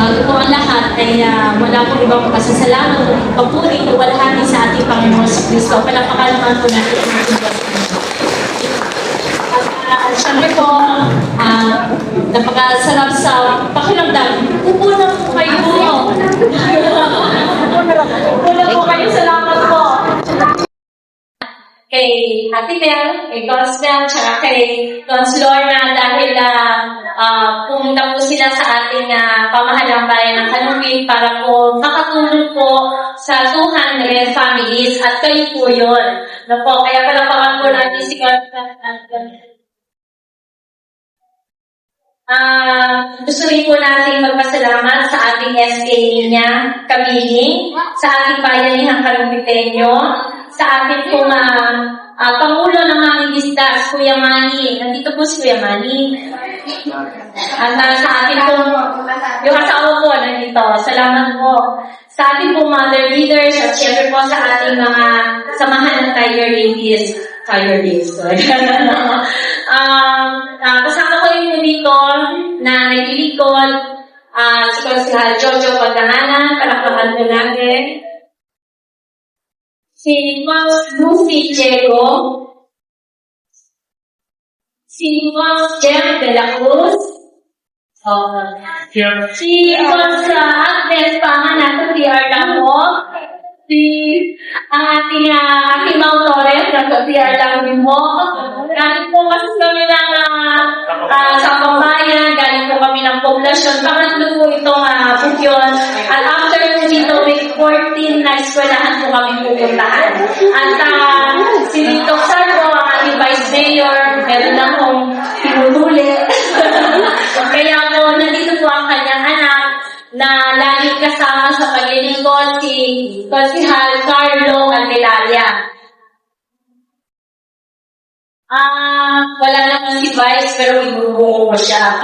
bago po ang lahat ay ah, wala pong ibang pasasalamat o papuri o walhati sa ating Panginoon si Kristo. Palakpakan naman po natin ang Diyos. At uh, syempre po, ah, napakasarap sa pakiramdam. Upo na po kayo. Kay Ate Mel, kay Gospel, tsaka kay Cons Lorna dahil uh, uh, pumunta po sila sa ating uh, pamahalang bayan ng Kanungin para po makatulong po sa 200 families. At kayo po yun. No po, kaya palapakan po natin si Gospel at Ah, gusto rin po natin magpasalamat sa ating SK niya, Kamiling, sa ating bayanihang Kalumpitenyo, sa ating pong ah, ah, Pangulo ng Mami Distas, Kuya Manny. Nandito po si Kuya Manny. At ah, sa ating pong, yung asawa po nandito, salamat po. Sa ating pong mother leaders at syempre po sa ating mga samahan ng Tiger Ladies. Tiger Ladies, sorry. um, ah, kasama ko yung dito na naglilikod, ah, si Konsihal Jojo Pagdangana, palakpakan po natin. Si Mas Lucy Diego, si Mas Jem de la Cruz, oh, si Mas uh, Agnes po, si ating uh, ating Mau Torres, nag-PR lang din mo. Galing po kasi kami ng uh, sa pambayan, galing po kami ng poblasyon. Pangatlo po itong uh, bukyon. At after po dito, may 14 na eskwelahan po kami pupuntahan. At uh, si Rito Sarko, ang ating Vice Mayor, meron lang pong kasama sa paglilingkod si Konsihal Carlo Andelalia. Ah, wala naman si Vice pero ibubuo ko siya.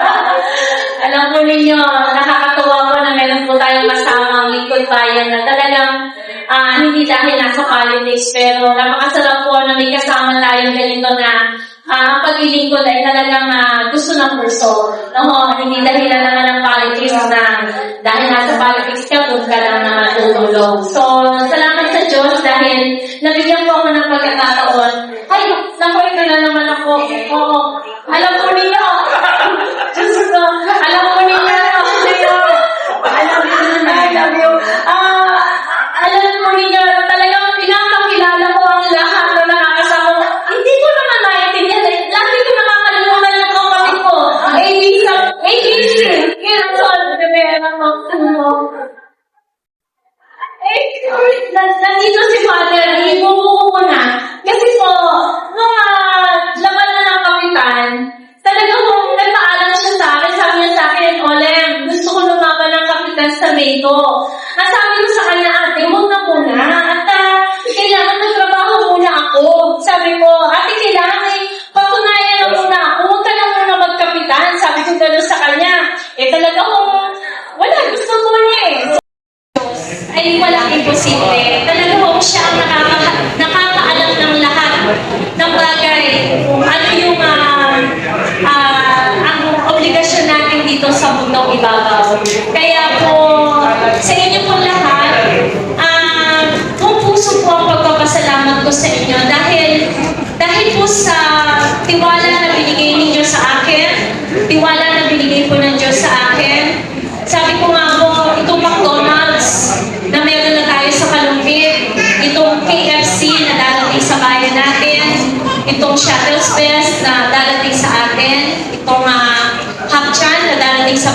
Alam mo ninyo, nakakatuwa po na meron po tayong kasamang lingkod bayan na talagang ah, hindi dahil nasa politics pero napakasarap po na may kasama tayong ganito na ang paglilingkod ay talagang ah, gusto ng puso. No, hindi dahil naman ng politics na dahil nasa politics ka, doon ka lang naman tutulong. So, salamat sa Diyos dahil nabigyan po ako ng pagkakataon. Ay, naku, ito na nandito si Father, ibubuko ko na. Kasi po, nung uh, laban na ng kapitan, talaga kung nagpaalam siya sa akin, sabi niya sa akin, Olem, gusto ko lumaban ng kapitan sa Meto. Ang sabi ko sa kanya, ate, huwag na muna. At uh, kailangan magtrabaho muna ako. Sabi ko, ate, kailangan eh, patunayan na muna ako. Huwag ka na muna magkapitan. Sabi ko gano'n sa kanya. Eh talaga kung, wala, gusto ko niya eh ay walang imposible. Talaga ho siya ang nakaka nakakaalam ng lahat ng bagay. Ano yung ah, ah, ang obligasyon natin dito sa mundong ibabaw. Kaya po, sa inyo po lahat, ah, kung puso po ang pagpapasalamat ko sa inyo dahil dahil po sa tiwala na binigay ninyo sa akin, tiwala na binigay po ng Diyos sa akin, sabi ko nga po, itong McDonald's na meron na tayo sa Kalumpit, itong KFC na darating sa bayan natin, itong Shuttles Fest na darating sa atin, itong uh, Hapchan na darating sa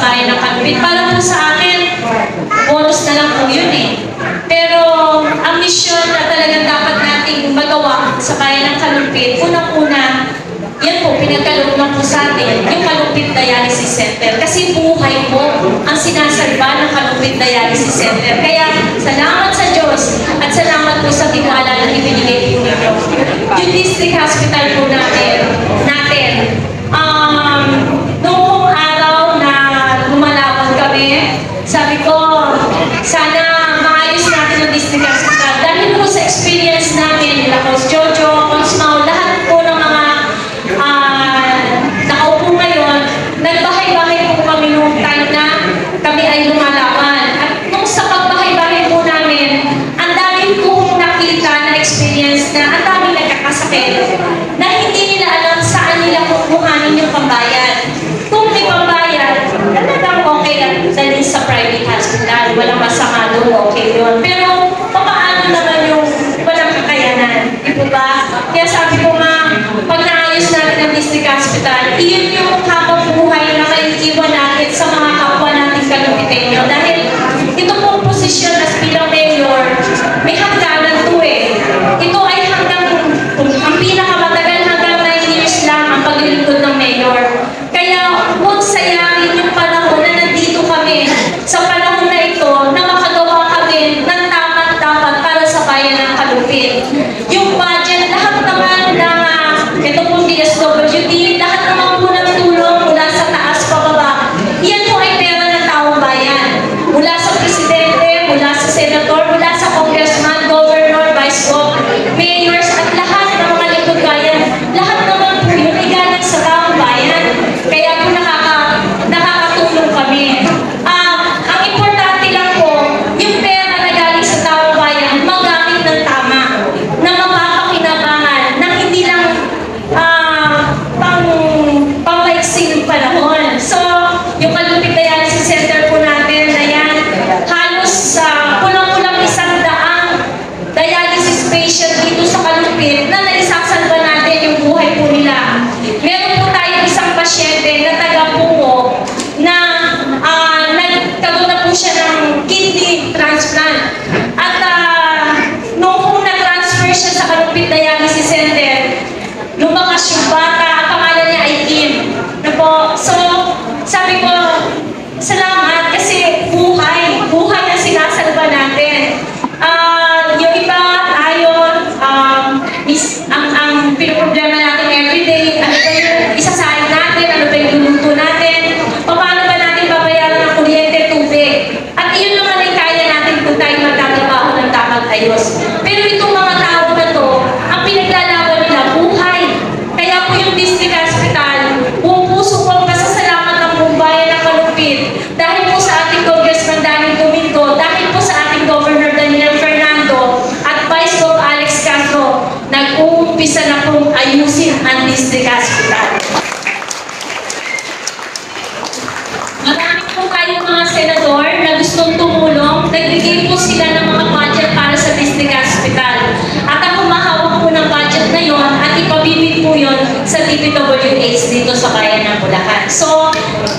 Kalumpit. Para po sa akin, bonus na lang po yun eh. Pero ang misyon na talagang dapat nating magawa sa bayan ng Kalumpit, unang-una, yan po, pinagkalooban po sa atin, yung Kalumpit Dialysis Center. Kasi buhay po ang sinasalba ng Kalumpit Dialysis Center. Kaya salamat sa Diyos at salamat po sa tiwala na ibinigay po ninyo. Yung district hospital po natin, natin, sinasabi ko nga, pag naayos natin ang district hospital, iyon yung habang buhay na maiiwan natin sa mga kapwa natin kalupitenyo. Dahil ito pong posisyon as bilang mayor, may hangganan to eh. Ito ay hanggang, ang pinakamatagal hanggang 9 years lang ang paglilingkod ng mayor. Kaya huwag sayangin yung panahon na nandito kami sa panahon na ito na makagawa kami ng tapat-dapat para sa bayan ng kalupit. Yung budget Ito é si SWT, sa DPWH dito sa bayan ng Bulacan. So,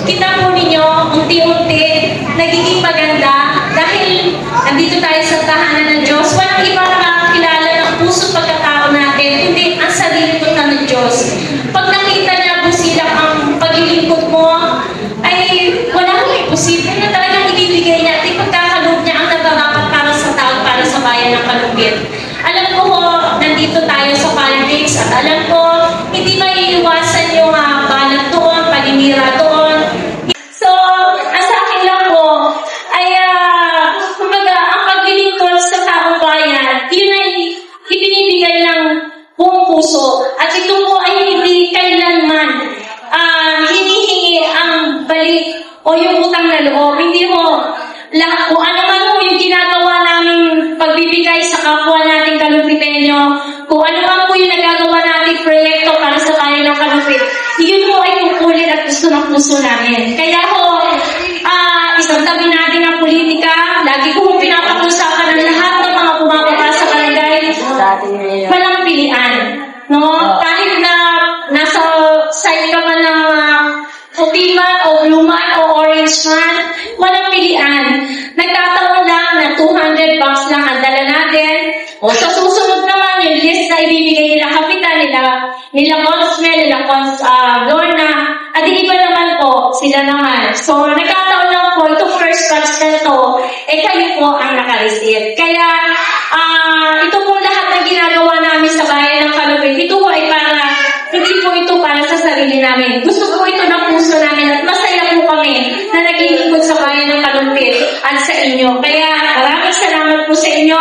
kita po ninyo, unti-unti, nagiging maganda dahil nandito tayo sa tahanan ng Diyos. Walang iba nakakilala ng puso pagkatao natin, kundi ang sarili ko ng Diyos. Puso. At ito po ay hindi kailanman ah, hinihingi ang balik o yung utang na loob. Hindi mo, lahat, kung ano man po yung ginagawa namin pagbibigay sa kapwa nating kalumpitenyo, kung ano man po yung nagagawa nating proyekto para sa bayan ng kalumpit, yun po ay kukulit at gusto ng puso namin. Kaya ho, ah, isang tabi natin ang politika, lagi ko pinapakusapan ng lahat ng mga pumapapa sa barangay, walang pilian. No? Kahit na nasa side ka man ng uh, puti man o blue man o orange man, walang pilian. Nagkataon lang na 200 bucks lang ang dala natin. O sa susunod naman, yung list na ibibigay nila kapitan, nila, nila Consmel, nila Cons, uh, such na eh kayo po ang nakareceive. Kaya, uh, ito pong lahat na ginagawa namin sa bayan ng Kalupin, ito po ay para, hindi po ito para sa sarili namin. Gusto po ito ng puso namin at masaya po kami na naging ikot sa bayan ng Kalupin at sa inyo. Kaya, maraming salamat po sa inyo.